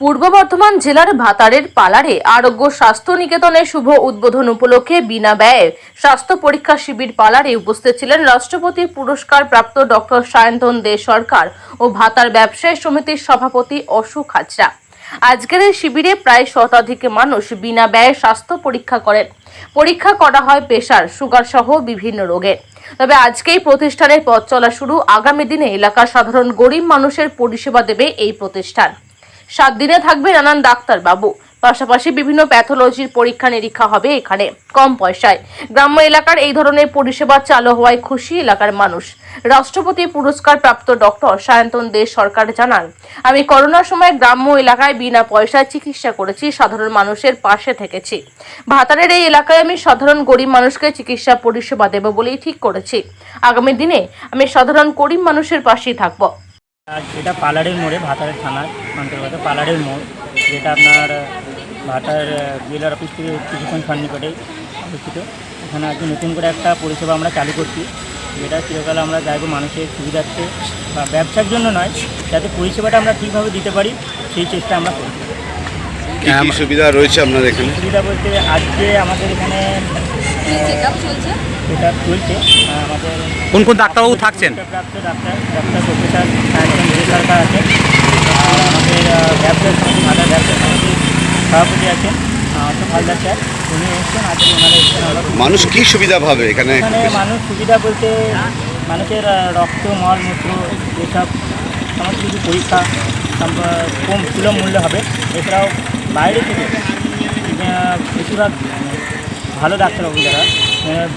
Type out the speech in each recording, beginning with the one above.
পূর্ব বর্ধমান জেলার ভাতারের পালারে আরোগ্য স্বাস্থ্য নিকেতনের শুভ উদ্বোধন উপলক্ষে বিনা ব্যয়ে স্বাস্থ্য পরীক্ষা শিবির পালারে উপস্থিত ছিলেন রাষ্ট্রপতি পুরস্কার প্রাপ্ত ডক্টর সায়ন্তন দে সরকার ও ভাতার ব্যবসায়ী সমিতির সভাপতি অশোক হাজরা। আজকের এই শিবিরে প্রায় শতাধিক মানুষ বিনা ব্যয়ে স্বাস্থ্য পরীক্ষা করেন। পরীক্ষা করা হয় প্রেশার সুগার সহ বিভিন্ন রোগের তবে আজকেই প্রতিষ্ঠানের পথ চলা শুরু। আগামী দিনে এলাকার সাধারণ গরিব মানুষের পরিষেবা দেবে এই প্রতিষ্ঠান। সাত দিনে থাকবে নানান ডাক্তার বাবু পাশাপাশি বিভিন্ন প্যাথোলজির পরীক্ষা নিরীক্ষা হবে এখানে, কম পয়সায়। গ্রাম্য এলাকার এই ধরনের পরিষেবা চালু হওয়ায় খুশি এলাকার মানুষ। রাষ্ট্রপতি পুরস্কার প্রাপ্ত ডক্টর সায়ন্তন দে সরকার জানান, আমি করোনার সময় গ্রাম্য এলাকায় বিনা পয়সায় চিকিৎসা করেছি, সাধারণ মানুষের পাশে থেকেছি। ভাতারের এই এলাকায় আমি সাধারণ গরিব মানুষকে চিকিৎসা পরিষেবা দেব বলেই ঠিক করেছি। আগামী দিনে আমি সাধারণ গরিব মানুষের পাশেই থাকব। আর এটা পালারের মোড়ে, ভাতারের থানার অন্তর্গত পালারের মোড়, যেটা আপনার, ভাতার জেলার অফিস থেকে কিছুক্ষণ সন্নিকটে অবস্থিত। এখানে আজকে নতুন করে একটা পরিষেবা আমরা চালু করছি, যেটা চিরকাল আমরা চাইব মানুষের সুবিধার্থে বা ব্যবসার জন্য নয়, যাতে পরিষেবাটা আমরা ঠিকভাবে দিতে পারি, সেই চেষ্টা আমরা করি কি কি সুবিধা রয়েছে আপনার এখানে? সুবিধা বলতে আজকে আমাদের এখানে চেক আপ চলছে? এটা চলছে। আমাদের কোন কোন ডাক্তারবাবু থাকছেন? Doctor doctor professor De Sarkar আছেন। আর আমাদের আহ, ব্যবসায়ী সমিতি ভাটা ব্যবসায়ী সমিতির সভাপতি আছেন অশোক হালদার স্যার। উনি এসছেন আজকে ওনারা মানুষ কি সুবিধা পাবে এখানে? এখানে মানুষ সুবিধা বলতে মানুষের রক্ত মলমূত্র এসব সমস্ত কিছু পরীক্ষা তারপর কম সুলভ মূল্য হবে। এছাড়াও বাইরে থেকে বেশিরভাগ ভালো ডাক্তারবাবু যারা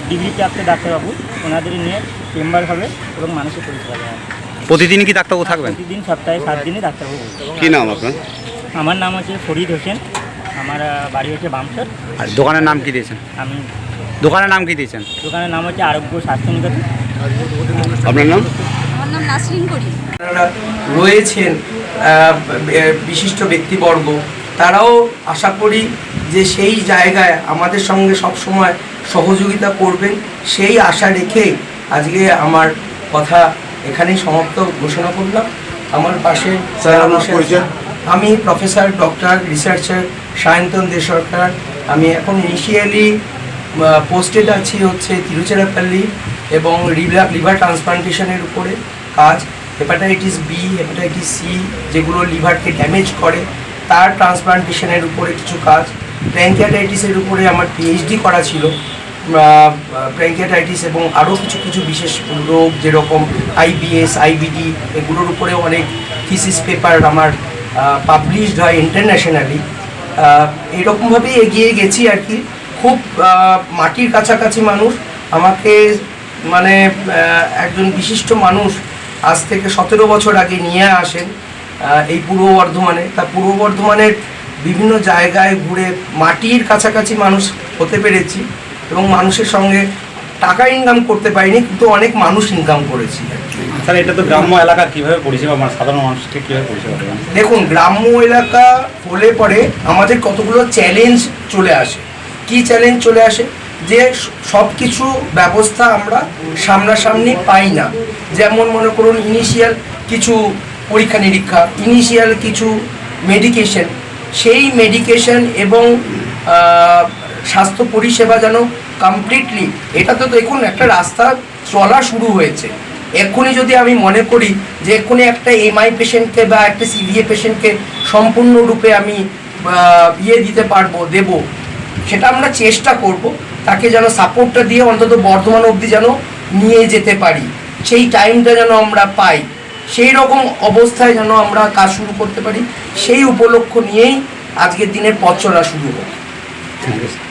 ডিগ্রি প্রাপ্ত ডাক্তারবাবু ওনাদের নিয়ে চেম্বার হবে এবং মানুষের পরিষেবা দেওয়া হবে। প্রতিদিন কি ডাক্তারবাবু থাকবেন? প্রতিদিন সপ্তাহে সাত দিনে ডাক্তারবাবু কি নাম আপনার? আমার নাম হচ্ছে ফরিদ হোসেন আমার বাড়ি হচ্ছে বামসর। আর দোকানের নাম কি দিয়েছেন? আমি দোকানের নাম কি দিয়েছেন? দোকানের নাম হচ্ছে আরোগ্য স্বাস্থ্য নিকেতন। আপনার নাম? আমার নাম নাসরিন করি রয়েছেন বিশিষ্ট ব্যক্তিবর্গ। তারাও আশা করি যে সেই জায়গায় আমাদের সঙ্গে সব সময় সহযোগিতা করবেন। সেই আশা রেখে আজকে আমার কথা এখানেই সমাপ্ত ঘোষণা করলাম। আমার পাশে আমি professor doctor researcher Sayantan De Sarkar আমি এখন ইনিশিয়ালি পোস্টেড আছি হচ্ছে তিরুচিরাপল্লী এবং লিভার লিভার ট্রান্সপ্লান্টেশনের উপরে কাজ। হেপাটাইটিস বি হেপাটাইটিস সি যেগুলো লিভারকে ড্যামেজ করে তার ট্রান্সপ্লান্টেশনের উপরে কিছু কাজ। প্র্যাঙ্কিয়াটাইটিসের উপরে আমার পিএইচডি করা ছিল। প্র্যাঙ্কিয়াটাইটিস এবং আরও কিছু কিছু বিশেষ রোগ যেরকম আইবিএস আইবিডি এগুলোর উপরে অনেক থিসিস পেপার আমার পাবলিশড হয় ইন্টারন্যাশনালি এরকমভাবেই এগিয়ে গেছি আর কি। খুব মাটির কাছাকাছি মানুষ। আমাকে মানে একজন বিশিষ্ট মানুষ আজ থেকে সতেরো বছর আগে নিয়ে আসেন। এই পূর্ব বর্ধমানে। তা পূর্ব বর্ধমানের বিভিন্ন জায়গায় ঘুরে মাটির কাছাকাছি মানুষ হতে পেরেছি এবং মানুষের সঙ্গে টাকা ইনকাম করতে পারিনি কিন্তু অনেক মানুষ ইনকাম করেছি। স্যার এটা তো গ্রাম্য এলাকা কীভাবে পরিষেবা মানে সাধারণ মানুষকে কীভাবে পরিষেবা দেবেন? দেখুন গ্রাম্য এলাকা হলে পরে আমাদের কতগুলো চ্যালেঞ্জ চলে আসে। কি চ্যালেঞ্জ চলে আসে? যে সব কিছু ব্যবস্থা আমরা সামনাসামনি পাই না। যেমন মনে করুন ইনিশিয়াল কিছু পরীক্ষা নিরীক্ষা ইনিশিয়াল কিছু মেডিকেশন সেই মেডিকেশন এবং স্বাস্থ্য পরিষেবা যেন কমপ্লিটলি এটা তো দেখুন একটা রাস্তা চলা শুরু হয়েছে। এক্ষুনি যদি আমি মনে করি যে এক্ষুনি একটা এমআই পেশেন্টকে বা একটা সিভিএ পেশেন্টকে সম্পূর্ণরূপে আমি ইয়ে দিতে পারব, দেব, সেটা আমরা চেষ্টা করব, তাকে যেন সাপোর্টটা দিয়ে অন্তত বর্ধমান অবধি যেন নিয়ে যেতে পারি। সেই টাইমটা যেন আমরা পাই। সেই রকম অবস্থায় যেন আমরা কাজ শুরু করতে পারি, সেই উপলক্ষ নিয়েই আজকের দিনের পথ চলা শুরু হোক। ঠিক ইউ